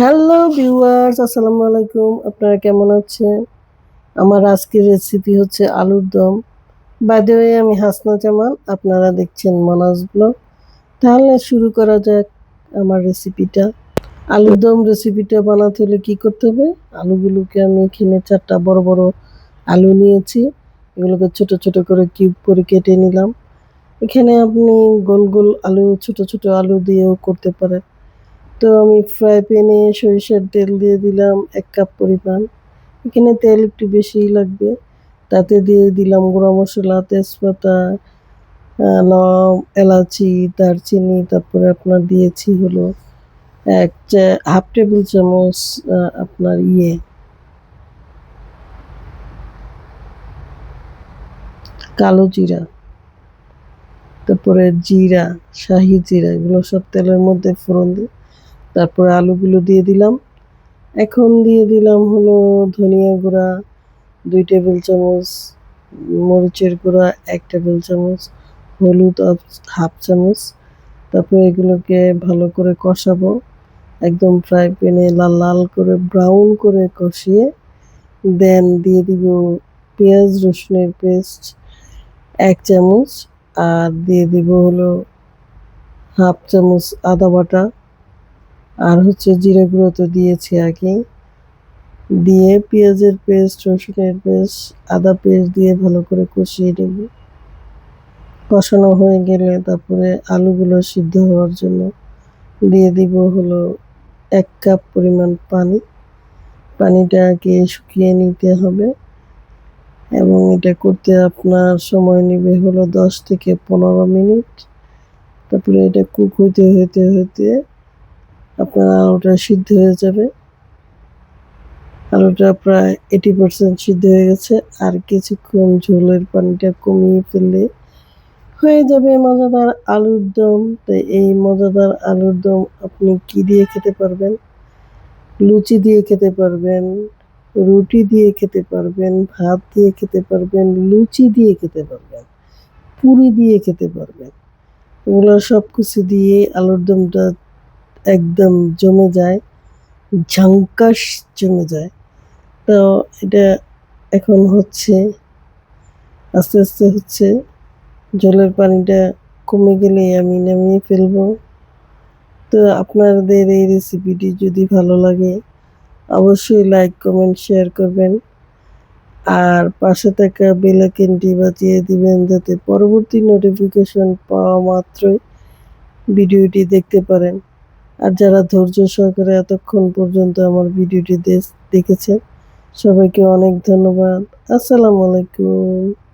Hello viewers আসসালামু আলাইকুম। আপনারা কেমন আছেন? আমার আজকের রেসিপি হচ্ছে আলুর দম। বাদে আমি হাসনা জামান, আপনারা দেখছেন মনাজ ব্লগ। তাহলে শুরু করা যাক আমার রেসিপিটা আলুর দম রেসিপিটা বানাতে হলে কী করতে হবে? আলুগুলোকে আমি এখানে চারটা বড় বড় আলু নিয়েছি। এগুলোকে ছোট ছোট করে কিউব করে কেটে নিলাম। এখানে আপনি গোল গোল আলু, ছোট ছোট আলু দিয়েও করতে পারেন। তো আমি ফ্রাই প্যানে সরিষার তেল দিয়ে দিলাম এক কাপ পরিমাণ। এখানে তেল একটু বেশিই লাগবে। তাতে দিয়ে দিলাম গুঁড়া মশলা, তেজপাতা লং, এলাচি, দারচিনি, তারপরে আপনার দিয়েছি হলো এক হাফ টেবিল চামচ আপনার ইয়ে। কালো জিরা, তারপরে জিরা, শাহি জিরা, এগুলো সব তেলের মধ্যে ফোড়ন দিই তারপরে আলুগুলো দিয়ে দিলাম। এখন দিয়ে দিলাম হলো ধনিয়া গুঁড়া, দুই টেবিল চামচ মরিচের গুঁড়া, এক টেবিল চামচ হলুদ হাফ চামচ। তারপরে এগুলোকে ভালো করে কষাবো। একদম ফ্রাই প্যানে লাল লাল করে ব্রাউন করে কষিয়ে দেন দিয়ে দিব পেঁয়াজ রসুনের পেস্ট এক চামচ আর দিয়ে দিব হলো হাফ চামচ আদা বাটা। আর হচ্ছে জিরে গুঁড়ো তো দিয়েছি আগে। দিয়ে পেঁয়াজের পেস্ট, রসুনের পেস্ট, আদা পেস্ট দিয়ে ভালো করে কষিয়ে নেব। কষানো হয়ে গেলে তারপরে আলুগুলো সিদ্ধ হওয়ার জন্য দিয়ে দিব হলো এক কাপ পরিমাণ পানি। পানিটাকে শুকিয়ে নিতে হবে এবং এটা করতে আপনার সময় নেবে হলো দশ থেকে পনেরো মিনিট। তারপরে এটা কুক হইতে হইতে হইতে আপনার আলুটা সিদ্ধ হয়ে যাবে। আলুটা প্রায় এইটি পার্সেন্ট সিদ্ধ হয়ে গেছে। আর কিছুক্ষণ ঝোলের পানিটা কমিয়ে ফেললে হয়ে যাবে মজাদার আলুর দম। তাই এই মজাদার আলুর দম আপনি কি দিয়ে খেতে পারবেন? লুচি দিয়ে খেতে পারবেন, রুটি দিয়ে খেতে পারবেন, ভাত দিয়ে খেতে পারবেন, লুচি দিয়ে খেতে পারবেন, পুরি দিয়ে খেতে পারবেন। এগুলো সব কিছু দিয়ে আলুর দমটা একদম জমে যায় ঝাঙ্কাস জমে যায়। তো এটা এখন হচ্ছে, আস্তে আস্তে হচ্ছে, জলের পানিটা কমে গেলে আমি নামিয়ে ফেলব। তো আপনাদের এই রেসিপিটি যদি ভালো লাগে, অবশ্যই লাইক কমেন্ট শেয়ার করবেন। আর পাশে থাকা বেলাকেনটি বাজিয়ে দিবেন যাতে পরবর্তী নোটিফিকেশন পাওয়া মাত্রই ভিডিওটি দেখতে পারেন। আর যারা ধৈর্য সহকারে এতক্ষণ পর্যন্ত আমার ভিডিওটি দেখেছেন সবাইকে অনেক ধন্যবাদ। আসসালামু আলাইকুম।